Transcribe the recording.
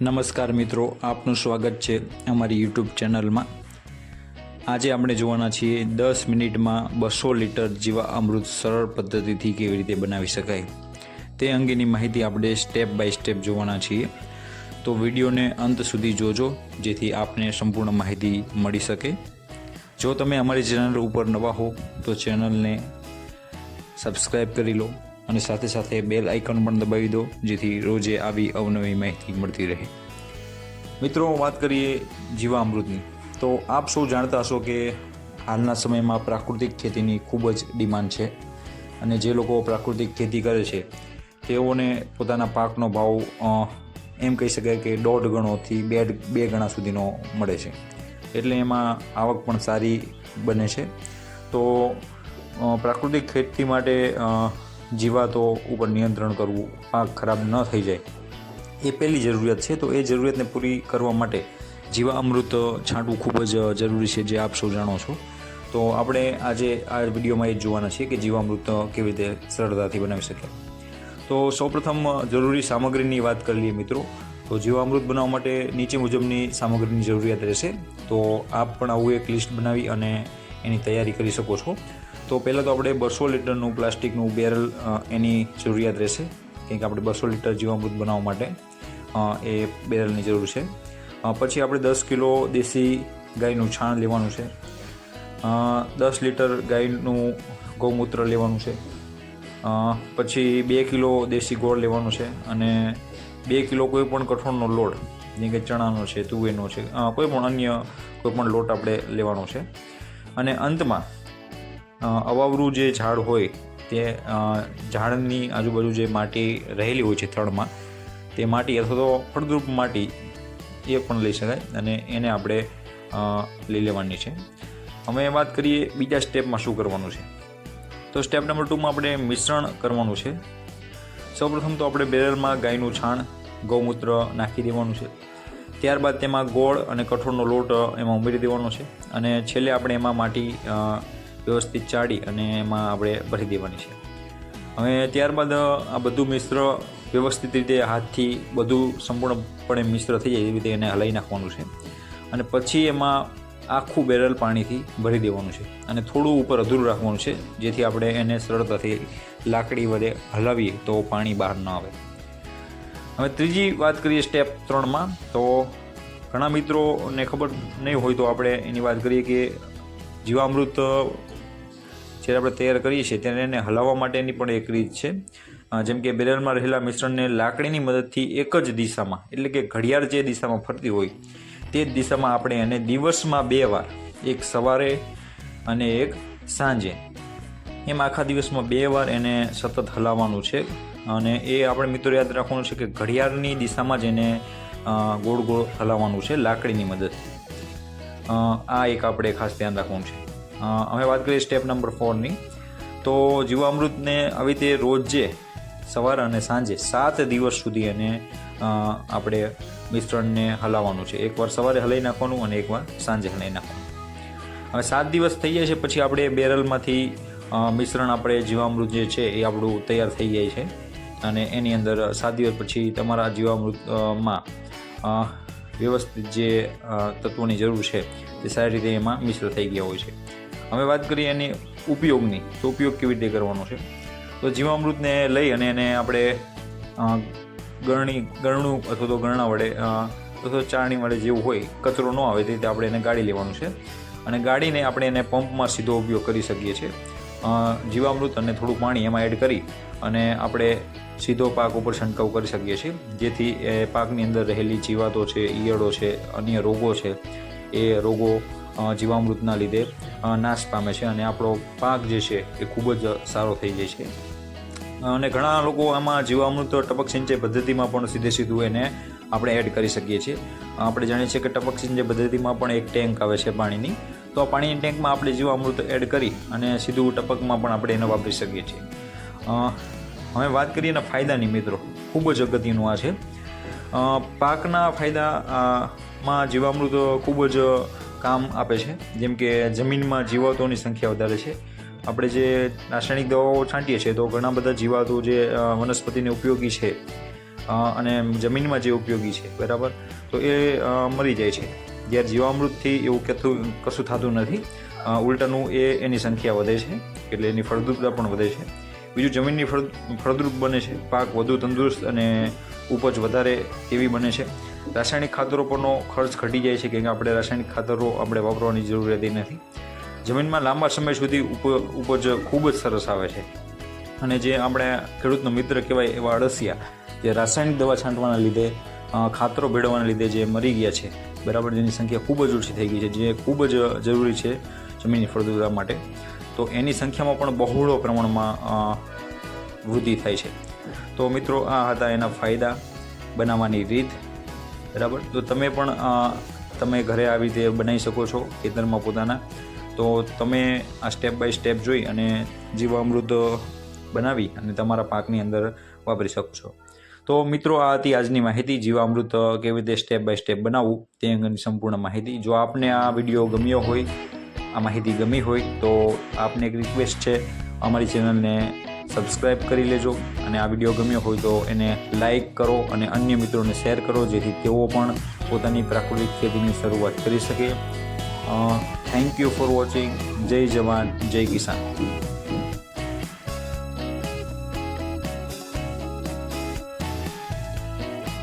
નમસ્કાર મિત્રો, આપનું સ્વાગત છે અમારી યુટ્યુબ ચેનલમાં. આજે આપણે જોવાના છીએ દસ મિનિટમાં બસો લીટર જીવા અમૃત સરળ પદ્ધતિથી કેવી રીતે બનાવી શકાય. તે અંગેની માહિતી આપણે સ્ટેપ બાય સ્ટેપ જોવાના છીએ. તો વિડીયોને અંત સુધી જોજો, જેથી આપને સંપૂર્ણ માહિતી મળી શકે. જો તમે અમારી ચેનલ ઉપર નવા હો, તો ચેનલને સબસ્ક્રાઈબ કરી લો. અને સાથે સાથે બેલ આઇકન પણ દબાવી દો, જેથી રોજે આવી અવનવી માહિતી મળતી રહે. મિત્રો વાત કરીએ જીવામૃતની. તો આપ સૌ જાણતા હશો કે હાલના સમયમાં પ્રાકૃતિક ખેતીની ખૂબ જ ડિમાન્ડ છે અને જે લોકો પ્રાકૃતિક ખેતી કરે છે, તેઓને પોતાના પાકનો ભાવ એમ કહી શકાય કે દોઢ ગણોથી બે બે ગણા સુધીનો મળે છે. એટલે એમાં આવક પણ સારી બને છે. તો પ્રાકૃતિક ખેતી માટે જીવાતો ઉપર નિયંત્રણ કરવું પાક ખરાબ ન થઈ જાય. એ પહેલી જરૂરિયાત છે, તો એ જરૂરિયાતને પૂરી કરવા માટે જીવા અમૃત છાંટવું ખૂબ જ જરૂરી છે જે આપ સૌ જાણો છો. તો આપણે આજે આ વિડીયોમાં એ જોવાના છીએ કે જીવામૃત કેવી રીતે સરળતાથી બનાવી શકીએ તો સૌપ્રથમ જરૂરી સામગ્રીની વાત કરી લઈએ મિત્રો. તો જીવામૃત બનાવવા માટે નીચે મુજબની સામગ્રીની જરૂરિયાત રહેશે. તો આપ પણ આવું એક લિસ્ટ બનાવી અને એની તૈયારી કરી શકો છો. તો પહેલાં તો આપણે બસો લીટરનું પ્લાસ્ટિકનું બેરલ એની જરૂરિયાત રહેશે. કેમ કે આપણે બસો લીટર જીવામૃત બનાવવા માટે એ બેરલની જરૂર છે. પછી આપણે દસ કિલો દેશી ગાયનું છાણ લેવાનું છે. દસ લીટર ગાયનું ગૌમૂત્ર લેવાનું છે. પછી બે કિલો દેશી ગોળ લેવાનું છે અને બે કિલો કોઈ પણ કઠોળનો લોટ, જેમ કે ચણાનો છે, તુવેરનો છે કોઈ પણ અન્ય કોઈ પણ લોટ આપણે લેવાનો છે. અને અંતમાં અવાવરું જે ઝાડ હોય તે ઝાડની આજુબાજુ જે માટી રહેલી હોય છે થડમાં, તે માટી અથવા તો ફળદ્રુપ માટી એ પણ લઈ શકાય અને એને આપણે લઈ લેવાની છે. હવે વાત કરીએ બીજા સ્ટેપમાં શું કરવાનું છે. તો સ્ટેપ નંબર ટુમાં આપણે મિશ્રણ કરવાનું છે. સૌપ્રથમ તો આપણે બેરલમાં ગાયનું છાણ, ગૌમૂત્ર નાખી દેવાનું છે. ત્યારબાદ તેમાં ગોળ અને કઠોળનો લોટ એમાં ઉમેરી દેવાનો છે અને છેલ્લે આપણે એમાં માટી વ્યવસ્થિત ચાળી અને એમાં આપણે ભરી દેવાની છે. હવે ત્યારબાદ આ બધું મિશ્ર વ્યવસ્થિત રીતે હાથથી બધું સંપૂર્ણપણે મિશ્ર થઈ જાય એવી રીતે એને હલાવી નાખવાનું છે. અને પછી એમાં આખું બેરલ પાણીથી ભરી દેવાનું છે અને થોડું ઉપર અધૂરું રાખવાનું છે, જેથી આપણે એને સરળતાથી લાકડી વડે હલાવીએ તો પાણી બહાર ન આવે. હવે ત્રીજી વાત કરીએ સ્ટેપ ત્રણમાં, તો ઘણા મિત્રોને ખબર નહીં હોય તો આપણે એની વાત કરીએ કે જીવામૃત જ્યારે આપણે તૈયાર કરીએ છીએ ત્યારે એને હલાવવા માટેની પણ એક રીત છે. જેમ કે બેરલમાં રહેલા મિશ્રણને લાકડીની મદદથી એક જ દિશામાં, એટલે કે ઘડિયાળ જે દિશામાં ફરતી હોય, તે જ દિશામાં આપણે એને દિવસમાં બે વાર, એક સવારે અને એક સાંજે. એમ આખા દિવસમાં બે વાર એને સતત હલાવવાનું છે. અને એ આપણે મિત્રો યાદ રાખવાનું છે કે ઘડિયાળની દિશામાં જ એને ગોળ ગોળ હલાવવાનું છે લાકડીની મદદથી. આ એક આપણે ખાસ ધ્યાન રાખવાનું છે. અમે વાત કરીએ સ્ટેપ નંબર ફોરની તો જીવામૃતને આવી રીતે રોજે સવારે અને સાંજે સાત દિવસ સુધી એને આપણે મિશ્રણને હલાવવાનું છે. એકવાર સવારે હલાવી નાખવાનું અને એકવાર સાંજે હલાવી નાખવાનું. હવે સાત દિવસ થઈ જાય છે, પછી આપણે બેરલમાંથી મિશ્રણ આપણે જીવામૃત જે છે એ આપણું તૈયાર થઈ જાય છે. અને એની અંદર સાત દિવસ પછી તમારા જીવામૃતમાં વ્યવસ્થિત જે તત્વોની જરૂર છે, તે સારી રીતે એમાં મિશ્ર થઈ ગયા હોય છે. હવે વાત કરીએ એની ઉપયોગની, તો ઉપયોગ કેવી રીતે કરવાનો છે? તો જીવામૃતને લઈ અને એને આપણે ગરણી, ગરણું અથવા તો ગરણા વડે અથવા તો ચાળણી વડે જેવું હોય, કચરો ન આવે, તે રીતે આપણે એને ગાળી લેવાનું છે. અને ગાળીને આપણે એને પંપમાં સીધો ઉપયોગ કરી શકીએ છીએ. જીવામૃત અને થોડું પાણી એમાં એડ કરી અને આપણે સીધો પાક ઉપર છંટકાવ કરી શકીએ છીએ. જેથી એ પાકની અંદર રહેલી જીવાતો છે, ઈયળો છે, અન્ય રોગો છે, એ રોગો જીવામૃતના લીધે નાશ પામે છે અને આપણો પાક જે છે એ ખૂબ જ સારો થઈ જાય છે. અને ઘણા લોકો આમાં જીવામૃત ટપક સિંચાઈ પદ્ધતિમાં પણ સીધે સીધું એને આપણે એડ કરી શકીએ છીએ. આપણે જાણીએ છીએ કે ટપક સિંચાઈ પદ્ધતિમાં પણ એક ટેન્ક આવે છે પાણીની. તો પાણીની ટેન્કમાં આપણે જીવામૃત એડ કરી અને સીધું ટપકમાં પણ આપણે એને વાપરી શકીએ છીએ. હવે વાત કરીએ એના ફાયદાની મિત્રો. ખૂબ જ અગત્યનું આ છે. પાકના ફાયદામાં જીવામૃત ખૂબ જ કામ આપે છે. જેમ કે જમીનમાં જીવાતોની સંખ્યા વધારે છે. આપણે જે રાસાયણિક દવાઓ છાંટીએ છીએ તો ઘણા બધા જીવાતો જે વનસ્પતિને ઉપયોગી છે અને જમીનમાં જે ઉપયોગી છે, બરાબર? તો એ મરી જાય છે. જ્યારે જીવામૃતથી એવું કેતું કશું થતું નથી. ઉલટાનું એ એની સંખ્યા વધે છે, એટલે એની ફળદ્રુપતા પણ વધે છે. બીજું જમીનની ફળ, ફળદ્રુપ બને છે. પાક વધુ તંદુરસ્ત અને ઉપજ વધારે એવી બને છે. રાસાયણિક ખાતરો પરનો ખર્ચ ઘટી જાય છે કે આપણે રાસાયણિક ખાતરો આપણે વાપરવાની જરૂર રહેતી નથી. જમીનમાં લાંબા સમય સુધી ઉપ- ઉપજ ખૂબ જ સરસ આવે છે. અને જે આપણે ખેડૂતનો મિત્ર કહેવાય એવા અળસિયા, જે રાસાયણિક દવા છાંટવાના લીધે ખાતરો ભેળવવાના લીધે જે મરી ગયા છે. બરાબર જેની સંખ્યા ખૂબ જ ઓછી થઈ ગઈ છે, જે ખૂબ જ જરૂરી છે જમીનની ફળદ્રુપતા માટે. તો એની સંખ્યામાં પણ બહોળો પ્રમાણમાં વૃદ્ધિ થાય છે. તો મિત્રો, આ હતા એના ફાયદા બનાવવાની રીત, બરાબર? તો તમે પણ તમે ઘરે આવી રીતે બનાવી શકો છો ખેતરમાં પોતાના. તો તમે આ સ્ટેપ બાય સ્ટેપ જોઈ અને જીવામૃત બનાવી અને તમારા પાકની અંદર વાપરી શકો છો. તો મિત્રો, આ હતી આજની માહિતી. જીવામૃત કેવી રીતે સ્ટેપ બાય સ્ટેપ બનાવવું, તે અંગેની સંપૂર્ણ માહિતી. જો આપને આ વીડિયો ગમ્યો હોય, આ માહિતી ગમી હોય, તો આપને એક રિક્વેસ્ટ છે. અમારી ચેનલને સબસ્ક્રાઈબ કરી લેજો અને આ વીડિયો ગમ્યો હોય, તો એને લાઈક કરો અને અન્ય મિત્રોને શેર કરો, જેથી તેઓ પણ પોતાની પ્રાકૃતિક ખેતીની શરૂઆત કરી શકે. થેન્ક યુ ફોર વોચિંગ જય જવાન, જય કિસાન.